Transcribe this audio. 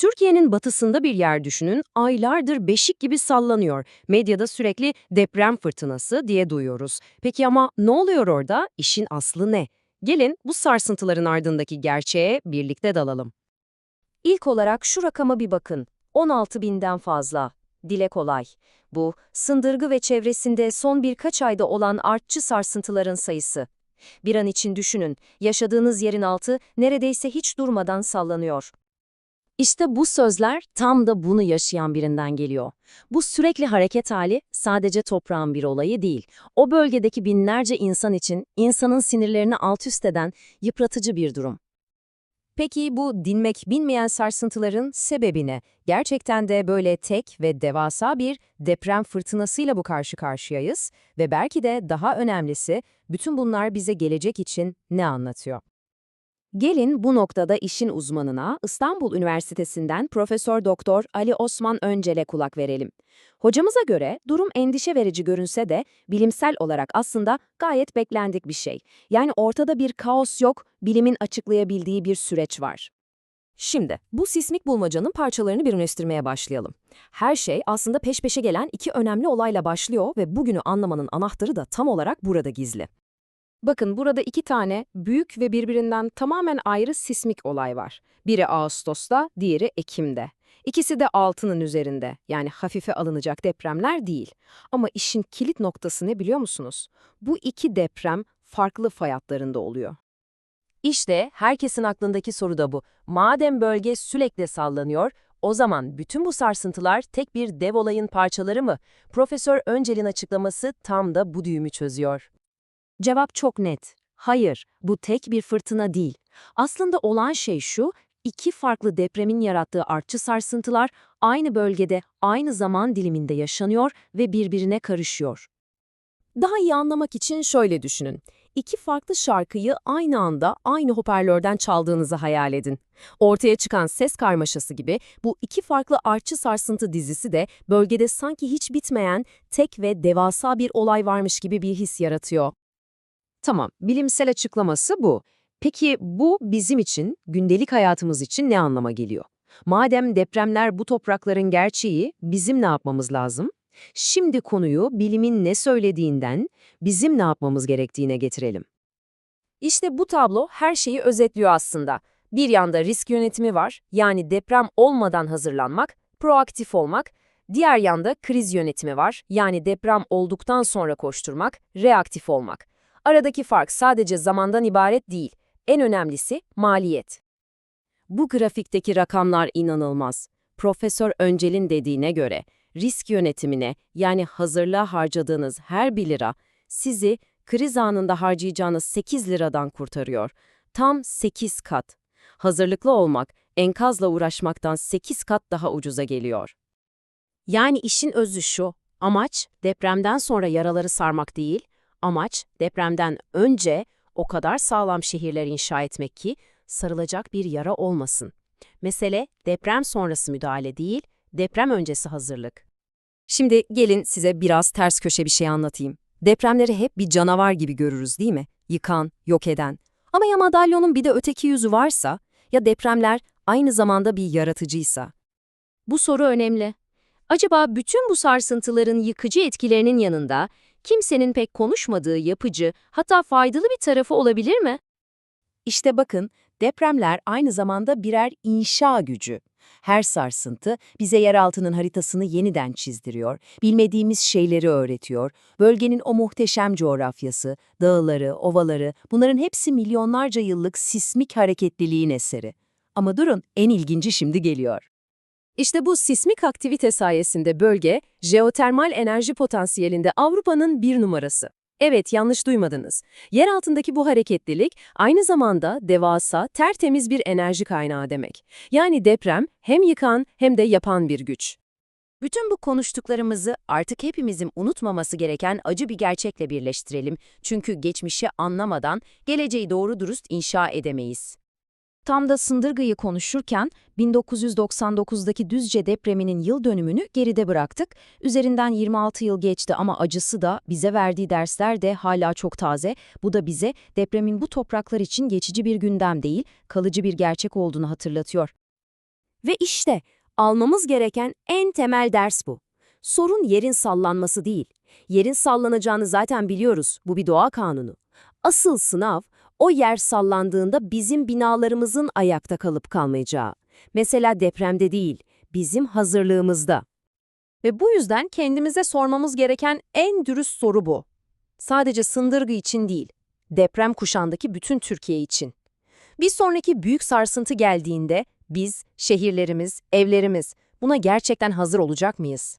Türkiye'nin batısında bir yer düşünün, aylardır beşik gibi sallanıyor. Medyada sürekli deprem fırtınası diye duyuyoruz. Peki ama ne oluyor orada? İşin aslı ne? Gelin bu sarsıntıların ardındaki gerçeğe birlikte dalalım. İlk olarak şu rakama bir bakın. 16 binden fazla. Dile kolay. Bu, sındırgı ve çevresinde son birkaç ayda olan artçı sarsıntıların sayısı. Bir an için düşünün, yaşadığınız yerin altı neredeyse hiç durmadan sallanıyor. İşte bu sözler tam da bunu yaşayan birinden geliyor. Bu sürekli hareket hali sadece toprağın bir olayı değil. O bölgedeki binlerce insan için insanın sinirlerini alt üst eden yıpratıcı bir durum. Peki bu dinmek bilmeyen sarsıntıların sebebi ne? Gerçekten de böyle tek ve devasa bir deprem fırtınasıyla bu karşı karşıyayız ve belki de daha önemlisi bütün bunlar bize gelecek için ne anlatıyor? Gelin bu noktada işin uzmanına İstanbul Üniversitesi'nden Profesör Doktor Ali Osman Öncel'e kulak verelim. Hocamıza göre durum endişe verici görünse de bilimsel olarak aslında gayet beklendik bir şey. Yani ortada bir kaos yok, bilimin açıklayabildiği bir süreç var. Şimdi bu sismik bulmacanın parçalarını birleştirmeye başlayalım. Her şey aslında peş peşe gelen iki önemli olayla başlıyor ve bugünü anlamanın anahtarı da tam olarak burada gizli. Bakın burada iki tane büyük ve birbirinden tamamen ayrı sismik olay var. Biri Ağustos'ta, diğeri Ekim'de. İkisi de altının üzerinde, yani hafife alınacak depremler değil. Ama işin kilit noktası ne biliyor musunuz? Bu iki deprem farklı fay hatlarında oluyor. İşte herkesin aklındaki soru da bu. Madem bölge sürekli sallanıyor, o zaman bütün bu sarsıntılar tek bir dev olayın parçaları mı? Profesör Öncel'in açıklaması tam da bu düğümü çözüyor. Cevap çok net. Hayır, bu tek bir fırtına değil. Aslında olan şey şu, iki farklı depremin yarattığı artçı sarsıntılar aynı bölgede, aynı zaman diliminde yaşanıyor ve birbirine karışıyor. Daha iyi anlamak için şöyle düşünün. İki farklı şarkıyı aynı anda aynı hoparlörden çaldığınızı hayal edin. Ortaya çıkan ses karmaşası gibi bu iki farklı artçı sarsıntı dizisi de bölgede sanki hiç bitmeyen tek ve devasa bir olay varmış gibi bir his yaratıyor. Tamam, bilimsel açıklaması bu. Peki bu bizim için, gündelik hayatımız için ne anlama geliyor? Madem depremler bu toprakların gerçeği, bizim ne yapmamız lazım? Şimdi konuyu bilimin ne söylediğinden, bizim ne yapmamız gerektiğine getirelim. İşte bu tablo her şeyi özetliyor aslında. Bir yanda risk yönetimi var, yani deprem olmadan hazırlanmak, proaktif olmak. Diğer yanda kriz yönetimi var, yani deprem olduktan sonra koşturmak, reaktif olmak. Aradaki fark sadece zamandan ibaret değil, en önemlisi maliyet. Bu grafikteki rakamlar inanılmaz. Profesör Öncel'in dediğine göre risk yönetimine yani hazırlığa harcadığınız her 1 lira sizi kriz anında harcayacağınız 8 liradan kurtarıyor. Tam 8 kat. Hazırlıklı olmak enkazla uğraşmaktan 8 kat daha ucuza geliyor. Yani işin özü şu, amaç depremden sonra yaraları sarmak değil, Amaç depremden önce o kadar sağlam şehirler inşa etmek ki sarılacak bir yara olmasın. Mesele deprem sonrası müdahale değil, deprem öncesi hazırlık. Şimdi gelin size biraz ters köşe bir şey anlatayım. Depremleri hep bir canavar gibi görürüz değil mi? Yıkan, yok eden. Ama ya madalyonun bir de öteki yüzü varsa, ya depremler aynı zamanda bir yaratıcıysa? Bu soru önemli. Acaba bütün bu sarsıntıların yıkıcı etkilerinin yanında kimsenin pek konuşmadığı yapıcı, hatta faydalı bir tarafı olabilir mi? İşte bakın, depremler aynı zamanda birer inşa gücü. Her sarsıntı bize yeraltının haritasını yeniden çizdiriyor, bilmediğimiz şeyleri öğretiyor. Bölgenin o muhteşem coğrafyası, dağları, ovaları, bunların hepsi milyonlarca yıllık sismik hareketliliğin eseri. Ama durun, en ilginci şimdi geliyor. İşte bu sismik aktivite sayesinde bölge, jeotermal enerji potansiyelinde Avrupa'nın bir numarası. Evet, yanlış duymadınız. Yer altındaki bu hareketlilik aynı zamanda devasa, tertemiz bir enerji kaynağı demek. Yani deprem hem yıkan hem de yapan bir güç. Bütün bu konuştuklarımızı artık hepimizin unutmaması gereken acı bir gerçekle birleştirelim. Çünkü geçmişi anlamadan geleceği doğru dürüst inşa edemeyiz. Tam da Sındırgı'yı konuşurken 1999'daki Düzce depreminin yıl dönümünü geride bıraktık. Üzerinden 26 yıl geçti ama acısı da bize verdiği dersler de hala çok taze. Bu da bize depremin bu topraklar için geçici bir gündem değil, kalıcı bir gerçek olduğunu hatırlatıyor. Ve işte almamız gereken en temel ders bu. Sorun yerin sallanması değil. Yerin sallanacağını zaten biliyoruz. Bu bir doğa kanunu. Asıl sınav o yer sallandığında bizim binalarımızın ayakta kalıp kalmayacağı. Mesela depremde değil, bizim hazırlığımızda. Ve bu yüzden kendimize sormamız gereken en dürüst soru bu. Sadece Sındırgı için değil, deprem kuşağındaki bütün Türkiye için. Bir sonraki büyük sarsıntı geldiğinde biz, şehirlerimiz, evlerimiz buna gerçekten hazır olacak mıyız?